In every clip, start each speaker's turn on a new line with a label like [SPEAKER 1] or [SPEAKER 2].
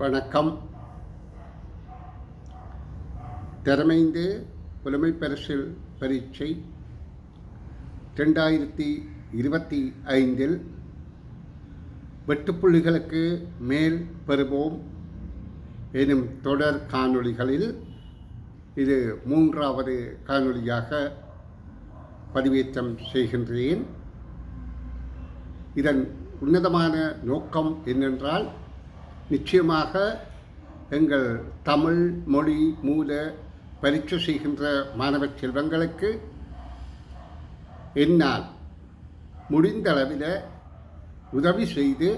[SPEAKER 1] வணக்கம். திறமைந்து புலமை பரிசில் பரீட்சை ரெண்டாயிரத்தி இருபத்தி ஐந்தில் வெட்டுப்புள்ளிகளுக்கு மேல் பெறுவோம் எனும் தொடர் காணொளிகளில் இது மூன்றாவது காணொளியாக பதிவேற்றம் செய்கின்றேன். இதன் உன்னதமான நோக்கம் என்னென்றால் நிச்சயமாக எங்கள் தமிழ் மொழி மூல பரீட்சை செய்கின்ற மாணவ செல்வங்களுக்கு என்னால் முடிந்த அளவில் உதவி செய்து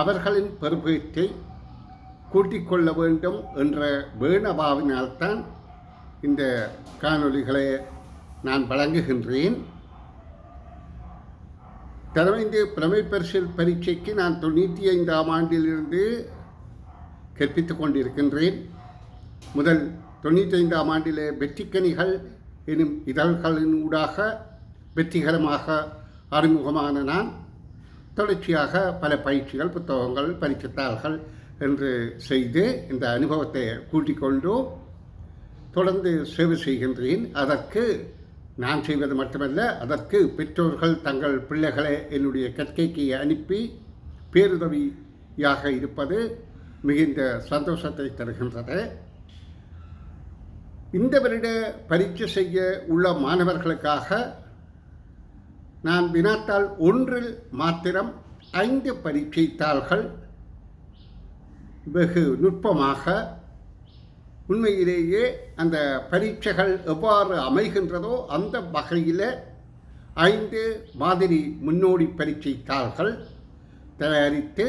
[SPEAKER 1] அவர்களின் பெருபேற்றை கூட்டிக்கொள்ள வேண்டும் என்ற வேணபாவினால்தான் இந்த காணொளிகளை நான் வழங்குகின்றேன். தலைமைந்து பிரமை பரிசில் பரீட்சைக்கு நான் தொண்ணூற்றி ஐந்தாம் ஆண்டிலிருந்து கற்பித்து கொண்டிருக்கின்றேன். முதல் தொண்ணூற்றி ஐந்தாம் ஆண்டிலே வெற்றிக்கனிகள் எனும் இதழ்களின் ஊடாக வெற்றிகரமாக அறிமுகமான நான் தொடர்ச்சியாக பல பயிற்சிகள் புத்தகங்கள் பரிசுத்தாள்கள் என்று செய்து இந்த அனுபவத்தை கூட்டிக் கொண்டு தொடர்ந்து சேவை செய்கின்றேன். அதற்கு நான் செய்வது மட்டுமல்ல அதற்கு பெற்றோர்கள் தங்கள் பிள்ளைகளை என்னுடைய கற்கைக்கு அனுப்பி பேருதவியாக இருப்பது மிகுந்த சந்தோஷத்தை தருகின்றது. இந்த வருட பரீட்சை செய்ய உள்ள மாணவர்களுக்காக நான் வினாத்தாள் ஒன்றில் மாத்திரம் ஐந்து பரீட்சை தாள்கள் வெகு நுட்பமாக உண்மையிலேயே அந்த பரீட்சைகள் எவ்வாறு அமைகின்றதோ அந்த வகையில் ஐந்து மாதிரி முன்னோடி பரீட்சை தாள்கள் தயாரித்து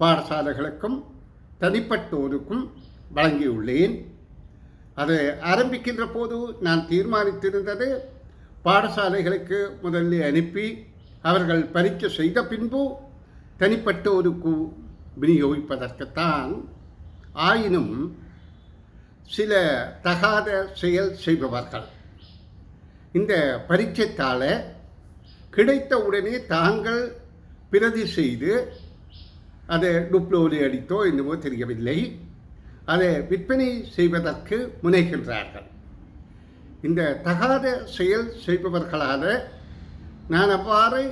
[SPEAKER 1] பாடசாலைகளுக்கும் தனிப்பட்டோருக்கும் வழங்கியுள்ளேன். அது ஆரம்பிக்கின்ற போது நான் தீர்மானித்திருந்தது பாடசாலைகளுக்கு முதலில் அனுப்பி அவர்கள் பரீட்சை செய்த பின்பு தனிப்பட்டோருக்கு விநியோகிப்பதற்குத்தான். ஆயினும் சில தகாத செயல் செய்பவர்கள். இந்த பரீட்சைத்தாளை கிடைத்த உடனே தாங்கள் பிரதி செய்து அதை டுப்ளோலி அடித்தோ என்னவோ தெரியவில்லை. அதை விற்பனை செய்வதற்கு முனைகின்றார்கள். இந்த தகாத செயல் செய்பவர்களால் நான் அவ்வாறு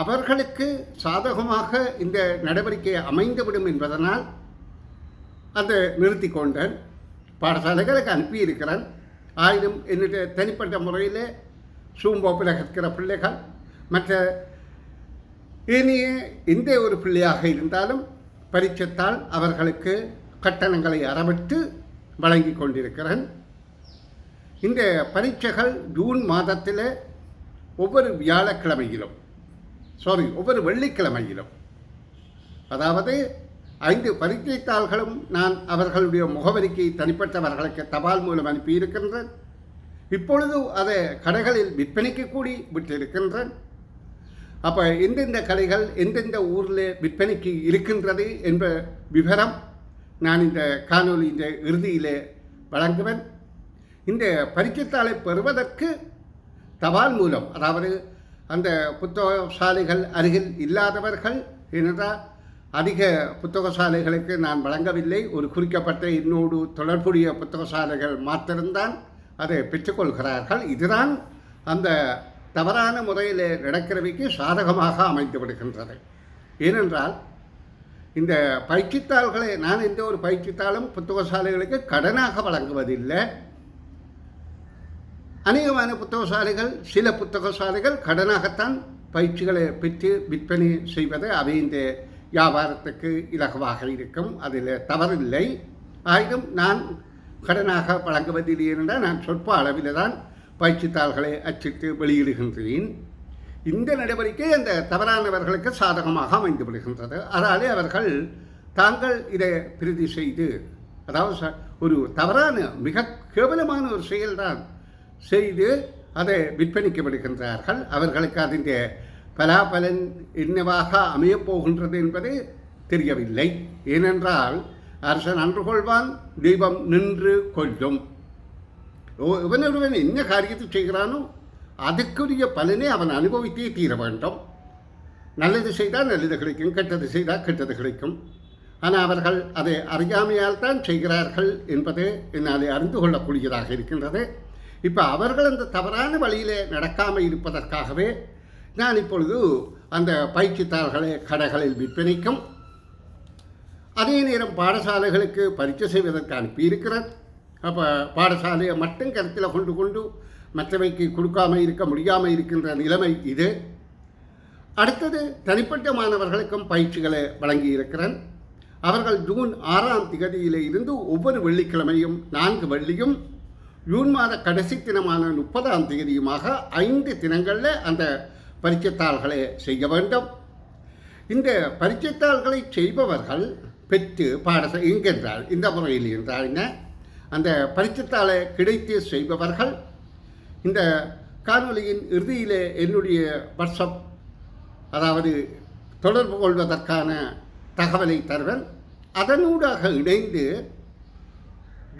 [SPEAKER 1] அவர்களுக்கு சாதகமாக இந்த நடவடிக்கை அமைந்துவிடும் என்பதனால் அதை நிறுத்தி கொண்டேன். பாடசாலைகளுக்கு அனுப்பியிருக்கிறேன் ஆயினும் என்னுடைய தனிப்பட்ட முறையில் சூம்போப்பில் கற்கிற பிள்ளைகள் மற்ற இனிய எந்த ஒரு பிள்ளையாக இருந்தாலும் பரிச்சத்தால் அவர்களுக்கு கட்டணங்களை அறவிட்டு வழங்கி கொண்டிருக்கிறேன். இந்த பரீட்சைகள் ஜூன் மாதத்தில் ஒவ்வொரு வியாழக்கிழமையிலும் சாரி ஒவ்வொரு வெள்ளிக்கிழமையிலும். அதாவது ஐந்து பரீட்சைத்தாள்களும் நான் அவர்களுடைய முகவரிக்கு தனிப்பட்டவர்களுக்கு தபால் மூலம் அனுப்பியிருக்கின்றேன். இப்பொழுது அதை கடைகளில் விற்பனைக்கு கூடி விட்டிருக்கின்றேன். அப்போ எந்தெந்த கடைகள் எந்தெந்த ஊரில் விற்பனைக்கு இருக்கின்றது என்ற விவரம் நான் இந்த காணொலி இந்த இறுதியிலே வழங்குவேன். இந்த பரீட்சைத்தாளை பெறுவதற்கு தபால் மூலம் அதாவது அந்த புத்தக சாலைகள் அருகில் இல்லாதவர்கள் ஏனென்றால் அதிக புத்தக சாலைகளுக்கு நான் வழங்கவில்லை. ஒரு குறிக்கப்பட்ட என்னோடு தொடர்புடைய புத்தக சாலைகள் மாத்திரம்தான் அதை பெற்றுக்கொள்கிறார்கள். இதுதான் அந்த தவறான முறையில் நடக்கிறவைக்கு சாதகமாக அமைந்து விடுகின்றது ஏனென்றால் இந்த பயிற்சித்தாள்களை நான் எந்த ஒரு பயிற்சித்தாளும் புத்தக சாலைகளுக்கு கடனாக வழங்குவதில்லை. அநேகமான புத்தக சாலைகள் சில புத்தக சாலைகள் கடனாகத்தான் பயிற்சிகளை பெற்று விற்பனை செய்வது அவை இந்த வியாபாரத்துக்கு இலகுவாக இருக்கும். அதில் தவறில்லை. ஆயினும் நான் கடனாக வழங்குவதில் என்றால் நான் சொற்ப அளவில் தான் பயிற்சித்தாள்களை அச்சிட்டு வெளியிடுகின்றேன். இந்த நடவடிக்கை அந்த தவறானவர்களுக்கு சாதகமாக அமைந்து விடுகின்றது. அதனாலே அவர்கள் தாங்கள் இதை பிரதி செய்து அதாவது ஒரு தவறான மிக கேவலமான ஒரு செயல்தான் செய்து அதை விற்பனைக்கு விடுகின்றார்கள். அவர்களுக்கு அதன் பலாபலன் என்னவாக அமையப் போகின்றது என்பது தெரியவில்லை. ஏனென்றால் அரசன் அன்று கொள்வான் தெய்வம் நின்று கொள்ளும். இவன் ஒருவன் என்ன காரியத்தை செய்கிறானோ அதுக்குரிய பலனை அவன் அனுபவித்தே தீர வேண்டும். நல்லது செய்தால் நல்லது கிடைக்கும் கெட்டது செய்தால் கெட்டது கிடைக்கும். ஆனால் அவர்கள் அதை அறியாமையால் தான் செய்கிறார்கள் என்பது என்னால் அறிந்து கொள்ளக்கூடியதாக இருக்கின்றது. இப்போ அவர்கள் அந்த தவறான வழியிலே நடக்காமல் இருப்பதற்காகவே நான் இப்பொழுது அந்த பயிற்சித்தாள்களை கடைகளில் விற்பனைக்கும் அதே நேரம் பாடசாலைகளுக்கு பரீட்சை செய்வதற்கு அனுப்பியிருக்கிறேன். அப்போ பாடசாலையை மட்டும் கருத்தில் கொண்டு கொண்டு மற்றவைக்கு கொடுக்காமல் இருக்க முடியாமல் இருக்கின்ற நிலைமை இது. அடுத்தது தனிப்பட்ட மாணவர்களுக்கும் பயிற்சிகளை வழங்கியிருக்கிறேன். அவர்கள் ஜூன் ஆறாம் திகதியிலே இருந்து ஒவ்வொரு வெள்ளிக்கிழமையும் நான்கு வெள்ளியும் ஜூன் மாத கடைசி தினமான முப்பதாம் தேதியுமாக ஐந்து தினங்களில் அந்த பரீட்சைத்தாள்களை செய்ய வேண்டும். இந்த பரீட்சைத்தாள்களை செய்பவர்கள் பெற்று பாடச எங்கென்றால் இந்த முறையில் என்றால் என்ன? அந்த பரீட்சைத்தாளை கிடைத்து செய்பவர்கள் இந்த காணொலியின் இறுதியிலே என்னுடைய வாட்ஸ்அப் அதாவது தொடர்பு கொள்வதற்கான தகவலை தருவன். அதனூடாக இணைந்து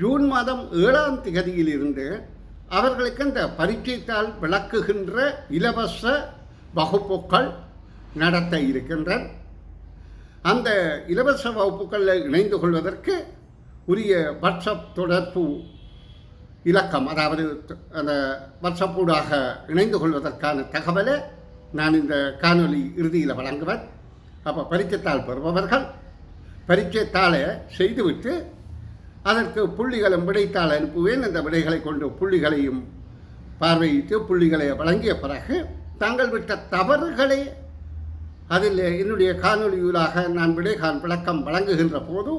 [SPEAKER 1] ஜூன் மாதம் ஏழாம் திகதியிலிருந்து அவர்களுக்கு அந்த பரீட்சைத்தால் விளக்குகின்ற இலவச வகுப்புகள் நடத்த இருக்கின்றன. அந்த இலவச வகுப்புகளில் இணைந்து கொள்வதற்கு உரிய வாட்ஸ்அப் தொடர்பு இலக்கம் அதாவது அந்த வாட்ஸ்அப்பூடாக இணைந்து கொள்வதற்கான தகவலை நான் இந்த காணொலி இறுதியில் வழங்குவேன். அப்போ பரீட்சைத்தாள் பெறுபவர்கள் பரீட்சைத்தாளை செய்துவிட்டு அதற்கு புள்ளிகளும் விடைத்தாள் அனுப்புவேன். அந்த விடைகளை கொண்டு புள்ளிகளையும் பார்வையிட்டு புள்ளிகளை வழங்கிய பிறகு தாங்கள் விட்ட தவறுகளை அதில் என்னுடைய காணொலியூலாக நான் விடைகான் விளக்கம் வழங்குகின்ற போது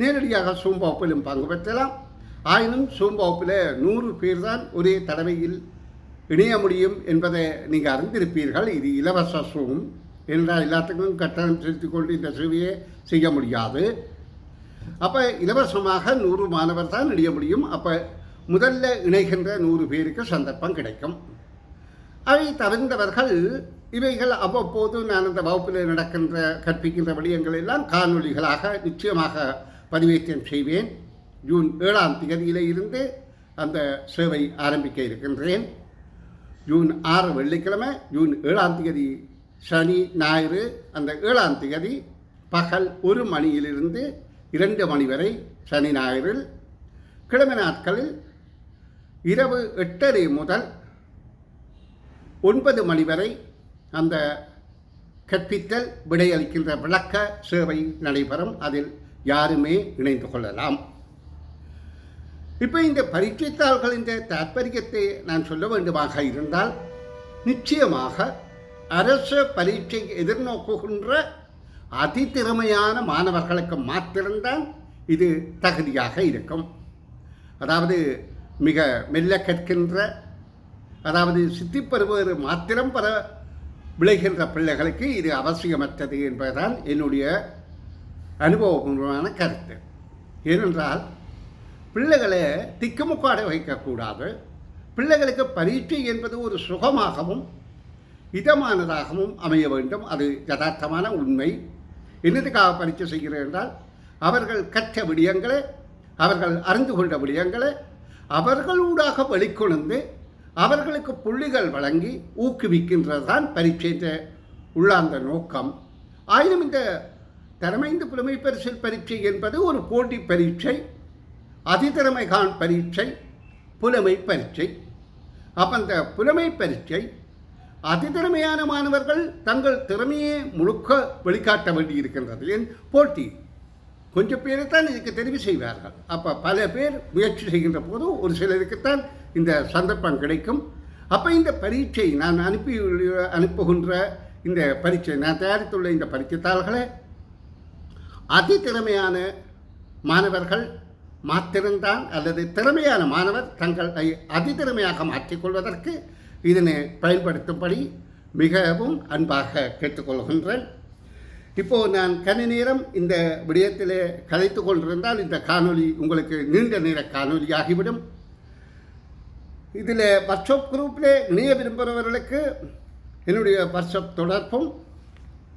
[SPEAKER 1] நேரடியாக சூம் வகுப்பிலும் பங்கு பெற்றலாம். ஆயினும் சூம் வகுப்பில் நூறு பேர் தான் ஒரே தடவையில் இணைய முடியும் என்பதை நீங்கள் அறிந்திருப்பீர்கள். இது இலவச சூம் என்றால் எல்லாத்துக்கும் கட்டணம் செலுத்தி கொண்டு இந்த சேவையை செய்ய முடியாது. அப்போ இலவசமாக நூறு மாணவர் தான் இணைய முடியும். அப்போ முதல்ல இணைகின்ற நூறு பேருக்கு சந்தர்ப்பம் கிடைக்கும். அவை தவிர்ந்தவர்கள் இவைகள் அவ்வப்போது நான் அந்த வகுப்பில் நடக்கின்ற கற்பிக்கின்ற விடயங்கள் எல்லாம் நிச்சயமாக பதிவேற்றம் செய்வேன். ஜூன் ஏழாம் தேதியிலே இருந்து அந்த சேவை ஆரம்பிக்க இருக்கின்றேன். ஜூன் ஆறு வெள்ளிக்கிழமை ஜூன் ஏழாம் தேதி சனி ஞாயிறு அந்த ஏழாம் தேதி பகல் ஒரு மணியிலிருந்து இரண்டு மணி வரை சனி ஞாயிறில். கிழமை நாட்களில் இரவு எட்டரை முதல் ஒன்பது மணி வரை அந்த கற்பித்தல் விடையளிக்கின்ற விளக்க சேவை நடைபெறும். அதில் யாருமே இணைந்து கொள்ளலாம். இப்போ இந்த பரீட்சைத்தாள்களின் தாற்பயத்தை நான் சொல்ல வேண்டுமாக இருந்தால் நிச்சயமாக அரசு பரீட்சை எதிர்நோக்குகின்ற அதிதிறமையான மாணவர்களுக்கு மாத்திரம்தான் இது தகுதியாக இருக்கும். அதாவது மிக மெல்ல கற்கின்ற அதாவது சித்தி பருவது மாத்திரம் பெற விளைகின்ற பிள்ளைகளுக்கு இது அவசியமற்றது என்பதுதான் என்னுடைய அனுபவபூர்வமான கருத்து. ஏனென்றால் பிள்ளைகளை திக்குமுக்காட வைக்கக்கூடாது. பிள்ளைகளுக்கு பரீட்சை என்பது ஒரு சுகமாகவும் இதமானதாகவும் அமைய வேண்டும். அது யதார்த்தமான உண்மை. என்னதுக்காக பரீட்சை செய்கிறேன் என்றால் அவர்கள் கற்ற விடயங்களை அவர்கள் அறிந்து கொண்ட விடயங்களை அவர்களூடாக வெளிக்கொணர்ந்து அவர்களுக்கு புள்ளிகள் வழங்கி ஊக்குவிக்கின்றது தான் பரீட்சை உள்ளார்ந்த நோக்கம். ஆயினும் இந்த திறமைந்து புலமை பரிசில் பரீட்சை என்பது ஒரு போட்டி பரீட்சை அதிதிறமைகான் பரீட்சை புலமை பரீட்சை. அப்போ அந்த புலமை பரீட்சை அதிதிறமையான மாணவர்கள் தங்கள் திறமையை முழுக்க வெளிக்காட்ட வேண்டியிருக்கின்றது என் போட்டி. கொஞ்சம் பேரை தான் இதுக்கு தெரிவு செய்வார்கள். அப்போ பல பேர் முயற்சி செய்கின்ற போது ஒரு சிலருக்குத்தான் இந்த சந்தர்ப்பம் கிடைக்கும். அப்போ இந்த பரீட்சை நான் அனுப்பி அனுப்புகின்ற இந்த பரீட்சை நான் தயாரித்துள்ள இந்த பரீட்சைத்தாள்களை அதி திறமையான மாணவர்கள் மாத்திருந்தான் அல்லது திறமையான மாணவர் தங்களை அதிதிறமையாக மாற்றிக்கொள்வதற்கு இதனை பயன்படுத்தும்படி மிகவும் அன்பாக கேட்டுக்கொள்கின்றேன் இப்போது நான் கனி நேரம் இந்த விடயத்திலே கதைத்து கொண்டிருந்தால் இந்த காணொலி உங்களுக்கு நீண்ட நேர காணொலியாகிவிடும் இதில் வாட்ஸ்அப் குரூப்பில் இணைய விரும்புகிறவர்களுக்கு என்னுடைய வாட்ஸ்அப் தொடர்பும்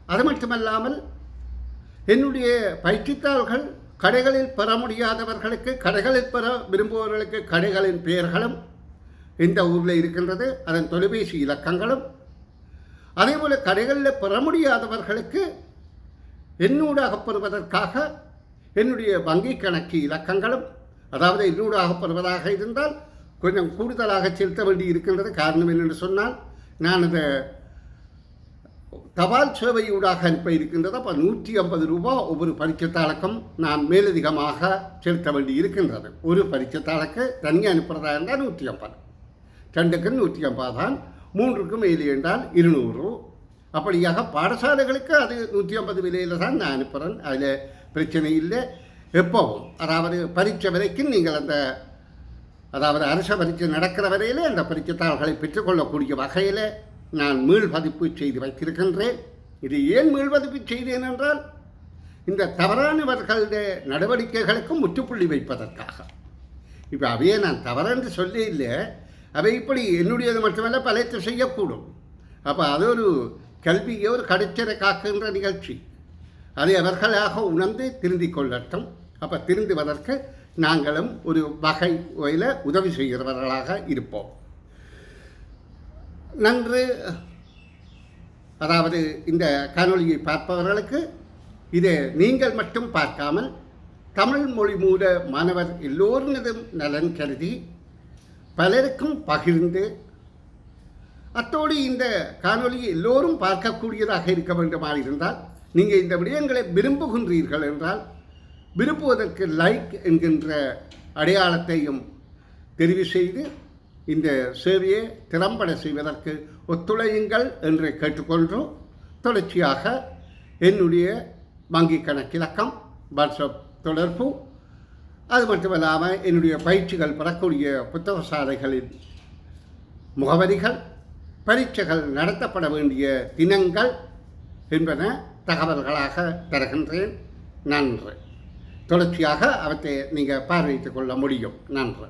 [SPEAKER 1] அது மட்டுமல்லாமல் என்னுடைய பயிற்சித்தாள்கள் கடைகளில் பெற முடியாதவர்களுக்கு கடைகளில் பெற விரும்புபவர்களுக்கு கடைகளின் பெயர்களும் இந்த ஊரில் இருக்கின்றது. அதன் தொலைபேசி இலக்கங்களும். அதேபோல் கடைகளில் பெற முடியாதவர்களுக்கு என்னூடாக பெறுவதற்காக என்னுடைய வங்கி கணக்கு இலக்கங்களும் அதாவது என்னூடாக பெறுவதாக இருந்தால் கொஞ்சம் கூடுதலாக செலுத்த வேண்டி இருக்கின்றது காரணம் என்னென்று சொன்னால் நான் அதை தபால் சேவையூடாக அனுப்ப இருக்கின்றது அப்போ நூற்றி ஐம்பது ரூபா ஒவ்வொரு பரிச்சத்தாளுக்கும் நான் மேலதிகமாக செலுத்த வேண்டி இருக்கின்றது. ஒரு பரிச்சத்தாளுக்கு தனியாக அனுப்புகிறதா இருந்தால் நூற்றி ஐம்பது ரெண்டுக்கு நூற்றி ஐம்பது தான் மூன்றுக்கும் மேலே என்றால் இருநூறு. அப்படியாக பாடசாலைகளுக்கு அது நூற்றி ஐம்பது விலையில் தான் நான் அனுப்புகிறேன் அதில் பிரச்சனை இல்லை. எப்போவும் அதாவது பரீட்சை வரைக்கும் நீங்கள் அந்த அதாவது அரச பரீட்சை நடக்கிற வரையிலே அந்த பரீட்சைத்தாள்களை பெற்றுக்கொள்ளக்கூடிய வகையில் நான் மீள்பதிப்பு செய்து வைத்திருக்கின்றேன். இது ஏன் மீள்பதிப்பு செய்தேன் என்றால் இந்த தவறானவர்களுடைய நடவடிக்கைகளுக்கும் முற்றுப்புள்ளி வைப்பதற்காக. இப்போ அவையே நான் தவறென்று சொல்லி இல்லை அவை இப்படி என்னுடையது மட்டுமல்ல பலத்தை செய்யக்கூடும். அப்போ அது ஒரு கல்வியை ஒரு கடைச்சரை காக்கின்ற நிகழ்ச்சி. அதை அவர்களாக உணர்ந்து திருந்திக் கொள்ளட்டும். அப்போ திருந்துவதற்கு நாங்களும் ஒரு வகை வகையில் உதவி செய்கிறவர்களாக இருப்போம். நன்று அதாவது இந்த காணொலியை பார்ப்பவர்களுக்கு இதை நீங்கள் மட்டும் பார்க்காமல் தமிழ் மொழி மூல மாணவர் எல்லோரினதும் நலன் கருதி பலருக்கும் பகிர்ந்து அத்தோடு இந்த காணொளியை எல்லோரும் பார்க்கக்கூடியதாக இருக்க வேண்டுமா இருந்தால் நீங்கள் இந்த விடயங்களை விரும்புகின்றீர்கள் என்றால் விரும்புவதற்கு லைக் என்கின்ற அடையாளத்தையும் தெரிவு செய்து இந்த சேவையை திறம்பட செய்வதற்கு ஒத்துழையுங்கள் என்று கேட்டுக்கொள்கிறோம். தொடர்ச்சியாக என்னுடைய வங்கி கணக்கிலக்கம் வாட்ஸ்அப் தொடர்பு. அது மட்டுமல்லாமல் என்னுடைய பயிற்சிகள் பெறக்கூடிய புத்தக சாலைகளின் முகவரிகள் பரீட்சைகள் நடத்தப்பட வேண்டிய தினங்கள் என்பன தகவல்களாக தருகின்றேன். நன்றி. தொடர்ச்சியாக அவற்றை நீங்கள் பார்வையிட்டுக் கொள்ள முடியும். நன்றி.